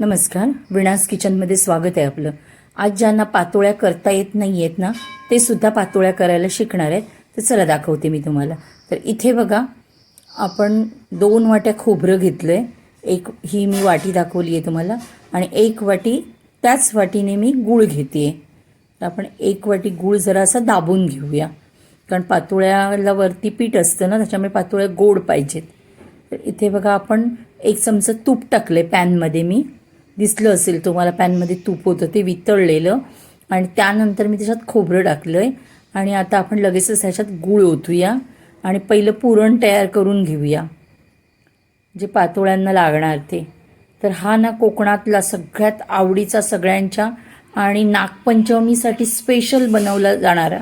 नमस्कार. विणास किचनमध्ये स्वागत आहे आपलं. आज ज्यांना पातोळ्या करता येत नाही आहेत ना ते सुद्धा पातोळ्या करायला शिकणार आहेत. तर चला दाखवते मी तुम्हाला. तर इथे बघा आपण दोन वाट्या खोबरं घेतलं आहे एक ही मी वाटी दाखवली आहे तुम्हाला आणि एक वाटी त्याच वाटीने मी गूळ घेते तर आपण एक वाटी गूळ जरासा दाबून घेऊया. कारण पातोळ्याला वरती पीठ असतं ना त्याच्यामुळे पातोळ्या गोड पाहिजेत. तर इथे बघा आपण एक चमचा तूप टाकलं आहे पॅनमध्ये मी. दिसलं असेल तुम्हाला पॅनमध्ये तूप होतं ते वितळलेलं. आणि त्यानंतर मी त्याच्यात खोबरं टाकलं आहे आणि आता आपण लगेचच ह्याच्यात गूळ ओतूया. आणि पहिलं पुरण तयार करून घेऊया. जे पातोळ्यांना लागणार ते. तर हा ना कोकणातला सगळ्यात आवडीचा सगळ्यांच्या आणि नागपंचमीसाठी स्पेशल बनवला जाणारा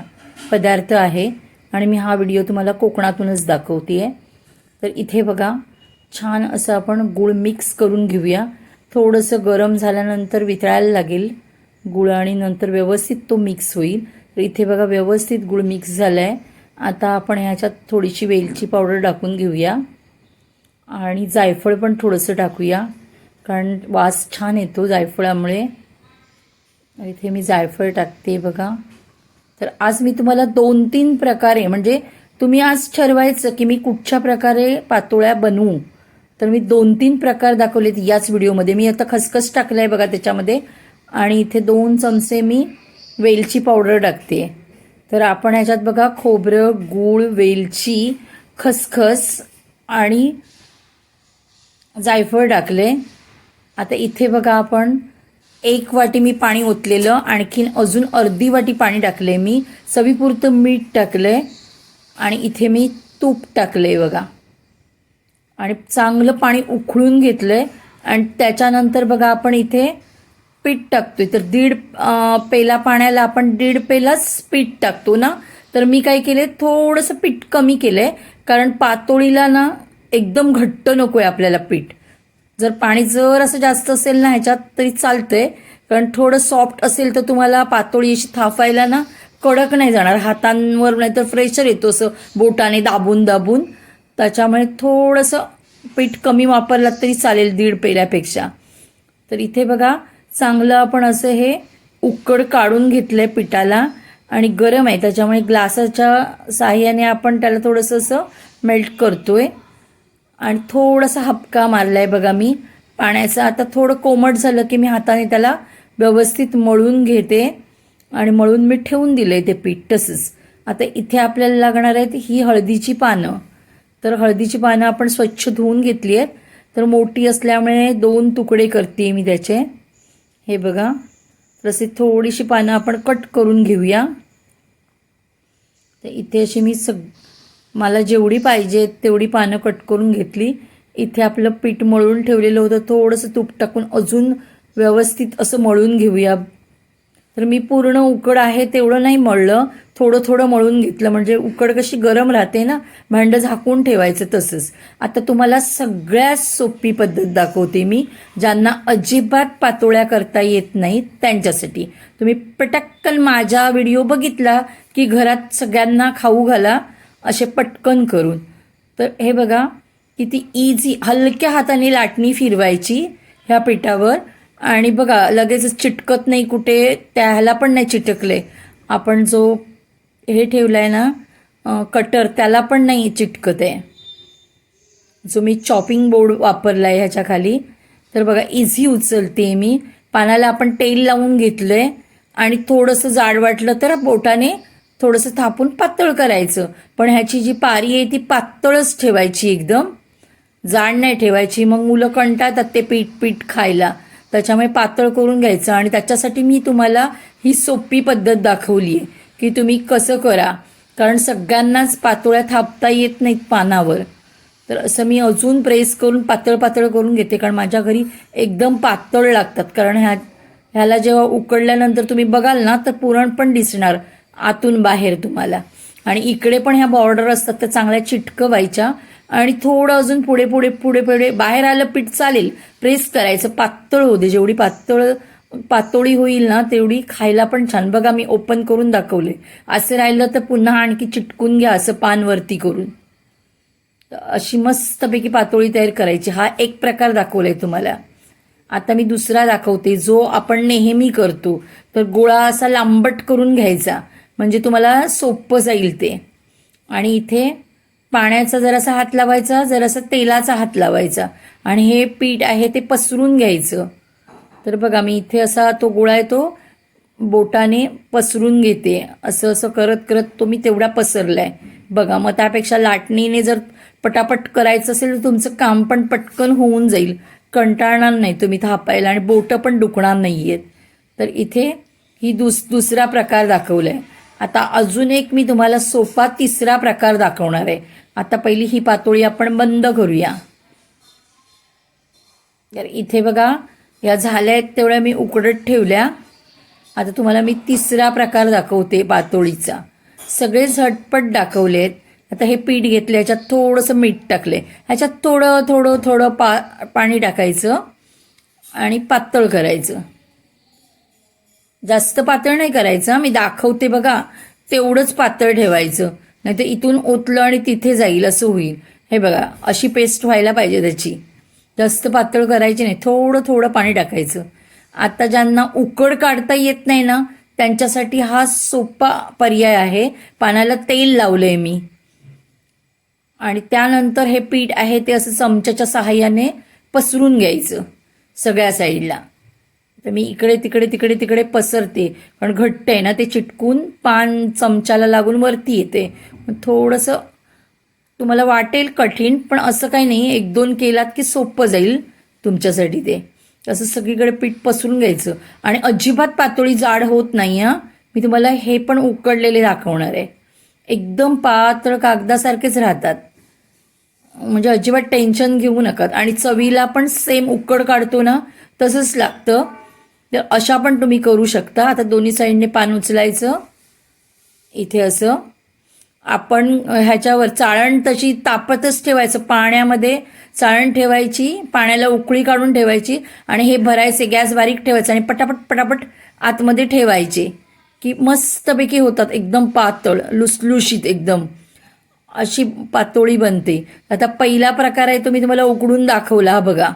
पदार्थ आहे. आणि मी हा व्हिडिओ तुम्हाला कोकणातूनच दाखवते आहे तर इथे बघा छान असं आपण गूळ मिक्स करून घेऊया. थोडंसं गरम झाल्यानंतर वितळायला लागेल गुळ आणि नंतर व्यवस्थित तो मिक्स होईल. तर इथे बघा व्यवस्थित गुळ मिक्स झाला आहे आता आपण ह्याच्यात थोडीशी वेलची पावडर टाकून घेऊया. आणि जायफळ पण थोडंसं टाकूया. कारण वास छान येतो जायफळामुळे. इथे मी जायफळ टाकते बघा. तर आज मी तुम्हाला दोन तीन प्रकारे म्हणजे तुम्ही आज ठरवायचं की मी कुठच्या प्रकारे पातोळ्या बनवू. तर मी दोन तीन प्रकार दाखवलेत याच व्हिडिओमध्ये. मी आता खसखस टाकलं आहे बघा त्याच्यामध्ये. आणि इथे दोन चमचे मी वेलची पावडर टाकते. तर आपण ह्याच्यात बघा खोबरं गूळ वेलची खसखस आणि जायफळ टाकले. आता इथे बघा आपण एक वाटी मी पाणी ओतलेलं आणखीन अजून अर्धी वाटी पाणी टाकले मी. चवीपुरतं मीठ टाकलं आहे आणि इथे मी तूप टाकलं आहे बघा. आणि चांगलं पाणी उकळून आहे आणि त्याच्यानंतर बघा आपण इथे पीठ टाकतोय. तर दीड पेला पाण्याला आपण दीड पेलाच पीठ टाकतो ना? तर मी काय केले थोडंसं पीठ कमी केलं आहे कारण पातोळीला ना एकदम घट्ट नको आहे आपल्याला पीठ. जर पाणी जर असं जास्त असेल ना ह्याच्यात तरी चालतंय. कारण थोडं सॉफ्ट असेल तर तुम्हाला पातोळी अशी थापायला ना कडक नाही जाणार. हातांवर नाही तर फ्रेशर येतो असं बोटाने दाबून दाबून त्याच्यामुळे थोडंसं पीठ कमी वापरलात तरी चालेल दीड पेल्यापेक्षा. तर इथे बघा चांगलं आपण असं हे उकड काढून घेतलं आहे पिठाला आणि गरम आहे. त्याच्यामुळे ग्लासाच्या साह्याने आपण त्याला थोडंसं असं मेल्ट करतो आहे आणि थोडासा हपका मारला आहे बघा मी. पाण्याचा आता थोडं कोमट झालं की मी हाताने त्याला व्यवस्थित मळून घेते आणि मळून मी ठेवून दिलं आहे ते पीठ तसंच. आता इथे आपल्याला लागणार आहेत ही हळदीची पानं. तर हळदीची पानं आपण स्वच्छ धुवून घेतली आहेत. तर मोठी असल्यामुळे दोन तुकडे करते मी त्याचे. हे बघा. तसे थोडीशी पानं आपण कट करून घेऊया. तर इथे अशी मी सग मला जेवढी पाहिजे तेवढी पानं कट करून घेतली. इथे आपलं पीठ मळून ठेवलेलं होतं. थोडंसं तूप टाकून अजून व्यवस्थित असं मळून घेऊया. तर मी पूर्ण उकड आहे तेवढं नाही मळलं. थोडं थोडं मळून घेतलं. म्हणजे उकड कशी गरम राहते ना भांडं झाकून ठेवायचं तसंच. आता तुम्हाला सगळ्यात सोपी पद्धत दाखवते मी ज्यांना अजिबात पातोळ्या करता येत नाहीत त्यांच्यासाठी. तुम्ही पटक्कन माझा व्हिडिओ बघितला की घरात सगळ्यांना खाऊ घाला असे पटकन करून. तर हे बघा किती इझी हलक्या हाताने लाटणी फिरवायची ह्या पिठावर. आणि बघा लगेच चिटकत नाही कुठे त्याला पण नाही चिटकले. आपण जो हे ठेवलाय ना कटर त्याला पण नाही चिटकत. आहे जो मी चॉपिंग बोर्ड वापरला आहे ह्याच्या खाली तर बघा इझी उचलते मी. पानाला आपण तेल लावून घेतलं आहे आणि थोडंसं जाड वाटलं तर बोटाने थोडंसं थापून पातळ करायचं. पण ह्याची जी पारी आहे ती पातळच ठेवायची एकदम. जाड नाही ठेवायची. मग मुलं कंटाळतात ते पीठ पीठ खायला. त्याच्यामुळे पातळ करून घ्यायचं आणि त्याच्यासाठी मी तुम्हाला ही सोपी पद्धत दाखवली आहे की तुम्ही कसं करा. कारण सगळ्यांनाच पातोळ्या थापता येत नाहीत पानावर. तर असं मी अजून प्रेस करून पातळ पातळ करून घेते कारण माझ्या घरी एकदम पातळ लागतात. कारण ह्या ह्याला जेव्हा उकडल्यानंतर तुम्ही बघाल ना तर पुरण पण दिसणार आतून बाहेर तुम्हाला. आणि इकडे पण ह्या बॉर्डर असतात त्या चांगल्या चिटकवायच्या आणि थोडं अजून पुढे पुढे पुढे पुढे बाहेर आलं पीठ चालेल. प्रेस करायचं. पातळ होते जेवढी पातळ पातोळी होईल ना तेवढी खायला पण छान. बघा मी ओपन करून दाखवले. असं राहिलं तर पुन्हा आणखी चिटकून घ्या असं पान वरती करून अशी मस्तपैकी पातोळी तयार करायची. हा एक प्रकार दाखवलाय तुम्हाला. आता मी दुसरा दाखवते जो आपण नेहमी करतो. तर गोळा असा लांबट करून घ्यायचा. म्हणजे तुम्हाला सोपं जाईल ते. आणि इथे पाण्याचा जरासा हात लावायचा जरासा तेलाचा हात लावायचा. आणि हे पीठ आहे ते पसरून घ्यायचं. तर बघा मी इथे असा तो गोळा आहे तो बोटाने पसरून घेते. असं असं करत करत तो मी तेवढा पसरला आहे बघा मग त्यापेक्षा लाटणीने जर पटापट करायचं असेल तर तुमचं काम पण पटकन होऊन जाईल. कंटाळणार नाही तुम्ही थापायला आणि बोटं पण दुखणार नाही आहेत तर इथे ही दुस दुसरा प्रकार दाखवलाय. आता अजून एक मी तुम्हाला सोपा तिसरा प्रकार दाखवणार आहे. आता पहिली ही पातोळी आपण बंद करूया. तर इथे बघा या झाल्या आहेत तेवढ्या मी उकडत ठेवल्या. आता तुम्हाला मी तिसरा प्रकार दाखवते पातोळीचा. सगळे झटपट दाखवले आहेत आता हे पीठ घेतलं ह्याच्यात थोडंसं मीठ टाकले. ह्याच्यात थोडं थोडं थोडं पा पाणी टाकायचं आणि पातळ करायचं. जास्त पातळ नाही करायचं. मी दाखवते बघा. तेवढंच पातळ ठेवायचं. नाही तर इथून ओतलं आणि तिथे जाईल असं होईल. हे बघा अशी पेस्ट व्हायला पाहिजे त्याची. जास्त पातळ करायची नाही. थोडं थोडं पाणी टाकायचं. आता ज्यांना उकड काढता येत नाही ना त्यांच्यासाठी हा सोपा पर्याय आहे. पानाला तेल लावलं आहे मी. आणि त्यानंतर हे पीठ आहे ते असं चमच्याच्या सहाय्याने पसरून घ्यायचं सगळ्या साईडला. तर मी इकडे तिकडे तिकडे तिकडे पसरते. कारण घट्ट आहे ना ते चिटकून पान चमच्याला लागून वरती येते. थोडंसं तुम्हाला वाटेल कठीण पण असं काही नाही. एक दोन केलात की सोपं जाईल तुमच्यासाठी ते. असं सगळीकडे पीठ पसरून घ्यायचं. आणि अजिबात पातोळी जाड होत नाही हां. मी तुम्हाला हे पण उकडलेले दाखवणार आहे. एकदम पातळ कागदासारखेच राहतात. म्हणजे अजिबात टेन्शन घेऊ नका. आणि चवीला पण सेम उकड काढतो ना तसंच लागतं. तर अशा पण तुम्ही करू शकता. आता दोन्ही साईडने पान उचलायचं. इथे असं. आपण ह्याच्यावर चाळण तशी तापतच ठेवायचं. पाण्यामध्ये चाळण ठेवायची पाण्याला उकळी काढून ठेवायची आणि हे भरायचे गॅस बारीक ठेवायचं आणि पटापट पटापट आतमध्ये ठेवायचे. की मस्तपैकी होतात. एकदम पातळ लुसलुशीत एकदम. अशी पातोळी बनते. आता पहिला प्रकार आहे तो मी तुम्हाला उकडून दाखवला हा बघा.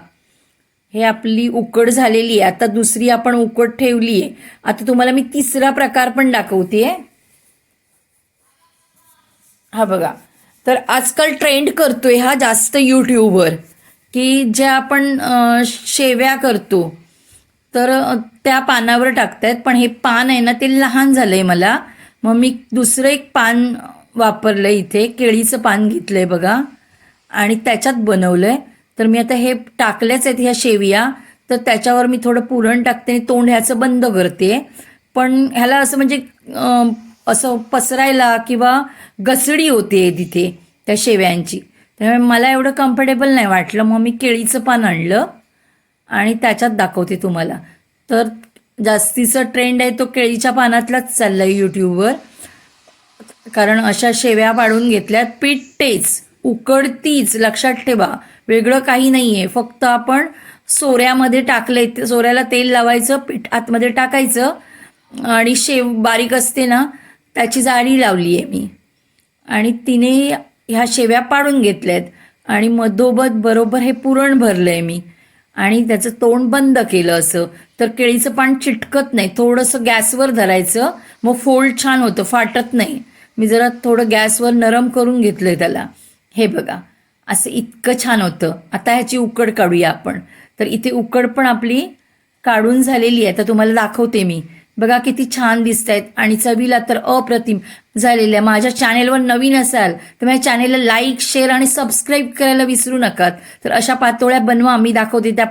हे आपली उकड झालेली आहे. आता दुसरी आपण उकड ठेवली आहे. आता तुम्हाला मी तिसरा प्रकार पण दाखवते. हा बघा. तर आजकाल ट्रेंड करतोय हा जास्त यूट्यूबवर की ज्या आपण शेव्या करतो तर त्या पानावर टाकतायत. पण हे पान आहे ना ते लहान झालंय मला. मग मी दुसरं एक पान वापरलं इथे. केळीचं पान घेतलंय बघा. आणि त्याच्यात बनवलंय. तर मी आता हे टाकल्याच आहेत ह्या शेविया तर त्याच्यावर मी थोडं पुरण टाकते आणि तोंड ह्याचं बंद करते. पण ह्याला असं म्हणजे असं पसरायला किंवा गसडी होते तिथे त्या शेव्यांची. त्यामुळे मला एवढं कम्फर्टेबल नाही वाटलं. मग मी केळीचं पान आणलं आणि त्याच्यात दाखवते तुम्हाला. तर जास्तीचा ट्रेंड आहे तो केळीच्या पानातलाच चालला आहे यूट्यूबवर कारण अशा शेव्या पाडून घेतल्यात. पीठ तेच. उकडतीच लक्षात ठेवा. वेगळं काही नाही आहे फक्त आपण सोऱ्यामध्ये टाकले ते सोऱ्याला तेल लावायचं पीठ आतमध्ये टाकायचं आणि शेव बारीक असते ना त्याची जाळी लावली आहे मी. आणि तिने ह्या शेव्या पाडून घेतल्यात आणि मधोमध बरोबर हे पुरण भरलं आहे मी. आणि त्याचं तोंड बंद केलं असं. तर केळीचं पान चिटकत नाही. थोडंसं गॅसवर धरायचं. मग फोल्ड छान होतं. फाटत नाही. मी जरा थोडं गॅसवर नरम करून घेतलंय त्याला. हे बघा असं इतकं छान होतं. आता ह्याची उकड काढूया आपण. तर इथे उकड पण आपली काढून झालेली आहे. तर तुम्हाला दाखवते मी. बघा किती छान दिसत आहेत आणि चवीला तर अप्रतिम झालेल्या माझ्या चॅनेलवर नवीन असाल तर माझ्या चॅनेलला लाईक शेअर आणि सबस्क्राईब करायला विसरू नका. तर अशा पातोळ्या बनवा. मी दाखवते त्या